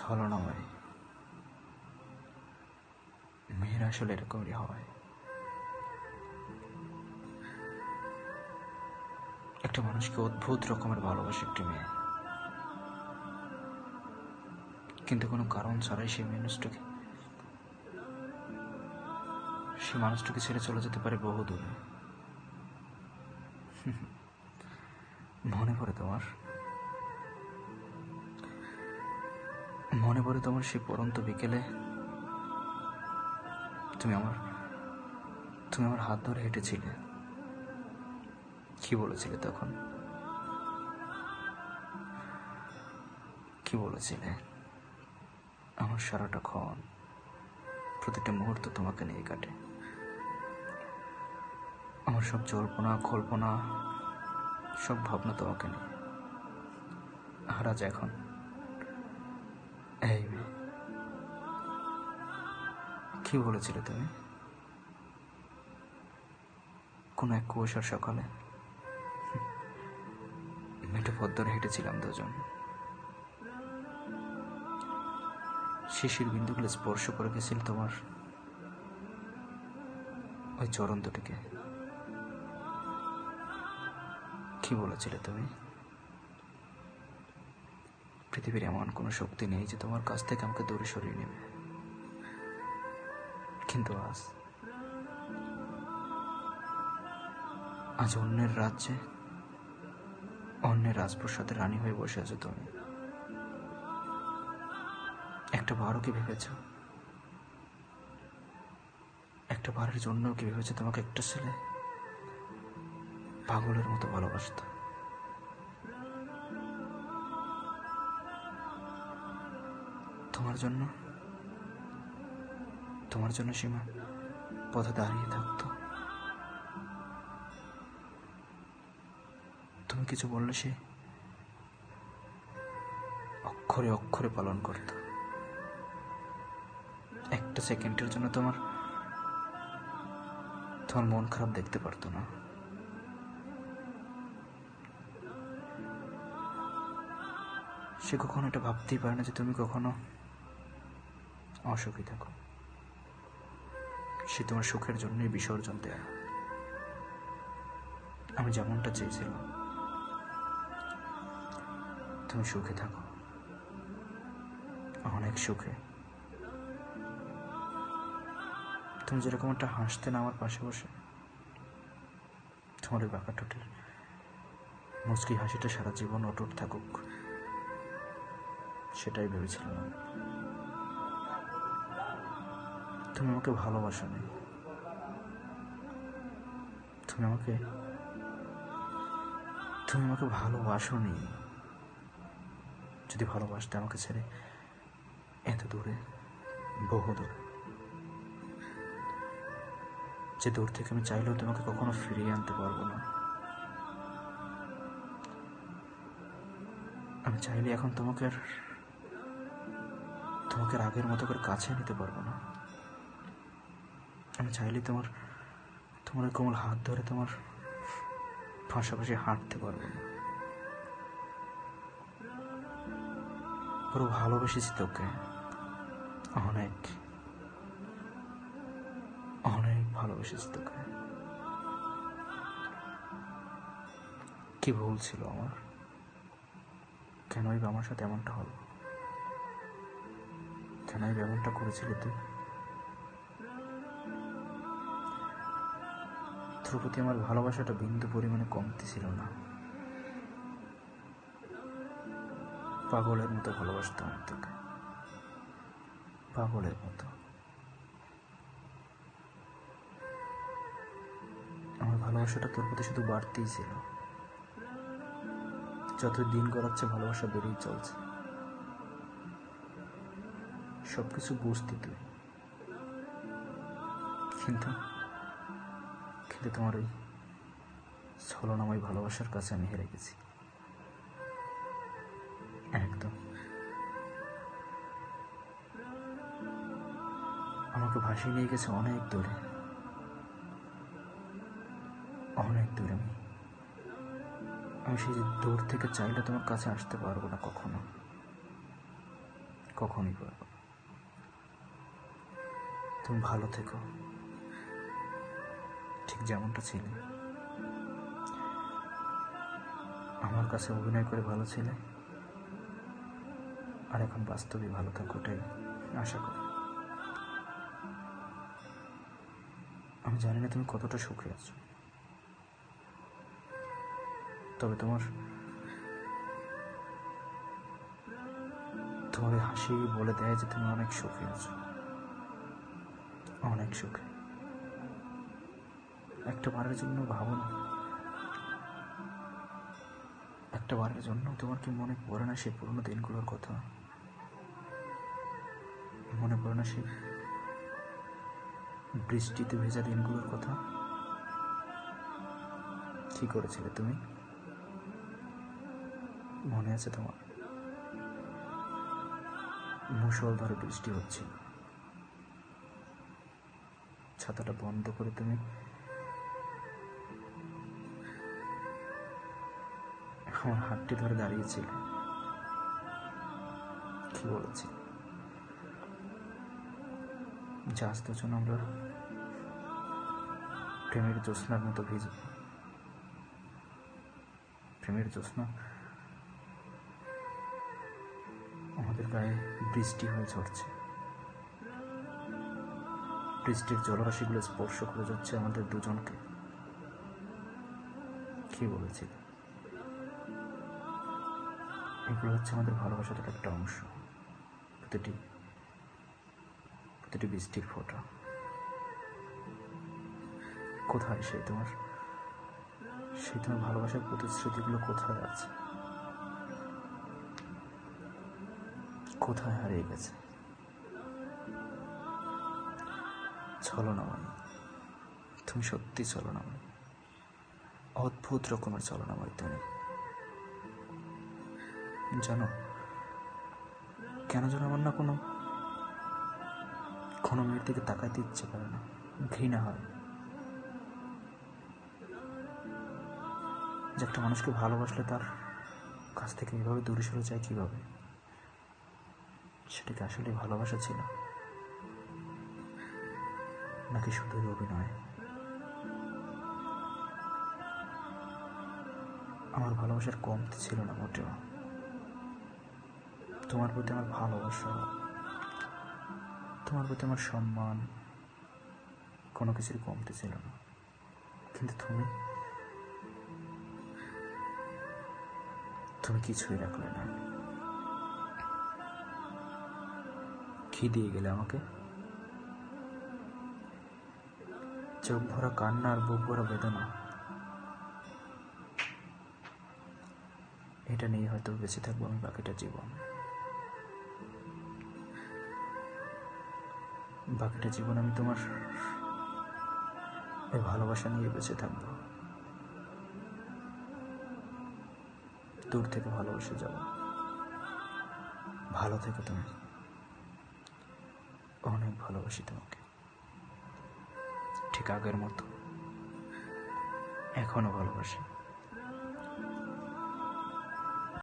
ছলনাময় মেয়েরা আসলে এরকমই হয়। একটা মানুষকে অদ্ভুত রকমের ভালোবাসে একটি মেয়ে। কিন্তু কোনো কারণ ছাড়াই সেই মানুষটাকে সে মানুষটাকে ছেড়ে চলে যেতে পারে বহু দূরে মনে পড়ে তোমার? মনে পড়ে তোমার সেই পরন্ত বিকেলে তুমি আমার তুমি আমার হাত ধরে হেঁটেছিলে। কি বলেছিলে তখন? কি বলেছিলে? আমার সারাটা ক্ষণ প্রতিটা মুহূর্ত তোমাকে নিয়ে কাটে। আমার সব জল্পনা, কল্পনা, সব ভাবনা তোমাকে নিয়ে। আর এখন কি বলেছিলে তুমি? কোনো এক কুয়াশার সকালে? মেটে পদ্মরে হেঁটেছিলাম দুজন। শিশির বিন্দুগুলো স্পর্শ করে গেছিল তোমার ওই চরণ দুটিকে। কি বলেছিলে তুমি? পৃথিবীর এমন কোনো শক্তি নেই যে তোমার কাছ থেকে আমাকে দূরে সরিয়ে নেবে। কিন্তু আজ আজ অন্যের রাজ্যে, অন্যের রাজপ্রসাদের রানী হয়ে বসে আছো তুমি। একটা বারও কি ভেবেছ? একটা বারের জন্য কি ভেবেছে তোমাকে একটা ছেলে? পাগলের মতো ভালোবাসত। তোমার জন্য তোমার জন্য সীমা পথে দাঁড়িয়ে থাকতো। তুমি কিছু বললে সে অক্ষরে অক্ষরে পালন করত। একটা সেকেন্ডের জন্য তোমার তোমার মন খারাপ দেখতে পারতো না। সে কখনো এটা ভাবতেই পারে না যে তুমি কখনো অসুখী থাকো। সে তোমার সুখের জন্যই বিসর্জন দেয়া। আমি যেমনটা চেয়েছিলাম, তুমি সুখে থাকো। অনেক সুখে। তুমি যেরকম একটা হাসতে না আমার পাশে বসে, তোমার ওই বাঁকা ঠোঁটের মুচকি হাসিটা সারা জীবন অটুট থাকুক, সেটাই ভেবেছিলাম আমি। তুমি আমাকে ভালোবাসো নি। তুমি আমাকে তুমি আমাকে ভালোবাসো নি। যদি ভালোবাসতে আমাকে ছেড়ে এত দূরে, বহু দূরে, যে দূর থেকে আমি চাইলেও তোমাকে কখনো ফিরিয়ে আনতে পারব না। আমি চাইলে এখন তোমাকে আর, তোমাকে আগের মতো করে কাছে নিতে পারব না। আমি চাইলে তোমার তোমার কোমল হাত ধরে তোমার পাশাপাশি হাঁটতে পারব। না পুরো ভালোবেসেছি তোকে। অনেক অনেক ভালোবেসেছি তোকে। কি ভুল ছিল আমার? কেনই বা আমার সাথে এমনটা হলো? কেনই এমনটা করেছিলি তুই? তোর প্রতি আমার ভালোবাসাটা বিন্দু পরিমাণে কমতে ছিল না। পাগলের মতো ভালোবাসতাম তোকে। পাগলের মতো। আমার ভালোবাসাটা তোর প্রতি শুধু বাড়তেই ছিল। যত দিন গড়াচ্ছে ভালোবাসা বেড়েই চলছে। সব কিছু বুঝতি তুই। কিন্তু কিন্তু তোমার ওই ছলনাময় ভালোবাসার কাছে আমি হেরে গেছি। একদম। আমাকে ভাসিয়ে নিয়ে গেছে অনেক দূরে। অনেক দূরে আমি। আমি সেই যে দূর থেকে চাইলে তোমার কাছে আসতে পারব না কখনো। কখনই পারব তুমি ভালো থেকো। ঠিক যেমনটা ছিলে। আমার কাছে অভিনয় করে ভালো ছিলে। আর এখন বাস্তবে ভালো থাকো ওটাই আশা করি। আমি জানি না তুমি কতটা সুখে আছো। তবে তোমার তোমার হাসি বলে দেয় যে তুমি অনেক সুখে আছো। অনেক সুখে। একটা বারের জন্য ভাবো না। একটা বারের জন্য তোমার কি মনে পড়ে না সেই পুরোনো দিনগুলোর কথা? মনে পড়ে না সেই বৃষ্টিতে ভেজা দিনগুলোর কথা? কি করেছিলে তুমি? মনে আছে তোমার? মুসলধারে বৃষ্টি হচ্ছিল ছাতাটা বন্ধ করে তুমি আমার হাতটি ধরে দাঁড়িয়েছিল। কি বলেছি? আজ দুজন আমরা। প্রেমের জ্যোৎস্নার মতো ভিজব প্রেমের জ্যোৎস্না? আমাদের গায়ে বৃষ্টি হয়ে ঝরছে। বৃষ্টির জলরাশিগুলো স্পর্শ করে যাচ্ছে আমাদের দুজনকে। কি বলেছিল এগুলো হচ্ছে আমাদের ভালোবাসাটার একটা অংশ। প্রতিটি প্রতিটি বৃষ্টির ফোঁটা। কোথায় সেই তোমার সেই তোমার ভালোবাসার প্রতিশ্রুতিগুলো কোথায় আছে? কোথায় হারিয়ে গেছে? ছলনাময় তুমি সত্যি ছলনাময় অদ্ভুত রকমের ছলনাময় তুমি। জানো? কেন যেন আমার না কোনো কোনো মেয়ের দিকে তাকাইতে ইচ্ছে করে না, ঘৃণা হয়। যে একটা মানুষকে ভালোবাসলে তার কাছ থেকে এভাবে দূরে সরে যায় কীভাবে? সেটা কি আসলে ভালোবাসা ছিল? নাকি শুধুই অভিনয়? আমার ভালোবাসার কমতি ছিল না মোটেও। তোমার প্রতি আমার ভালোবাসা, তোমার প্রতি আমার সম্মান কোনো কিছুর কমতে ছিল না। কিন্তু তুমি তুমি কিছুই রাখলে না। কি দিয়ে গেলে আমাকে? চোখ ভরা কান্না আর বুক ভরা বেদনা, এটা নিয়ে হয়তো বেঁচে থাকব আমি বাকিটা জীবন। বাকিটা জীবন আমি তোমার এই ভালোবাসা নিয়ে বেঁচে থাকব। দূর থেকে ভালোবেসে যাব ভালো থেকে তুমি অনেক ভালোবাসি তোমাকে। ঠিক আগের মতো এখনও ভালোবাসি।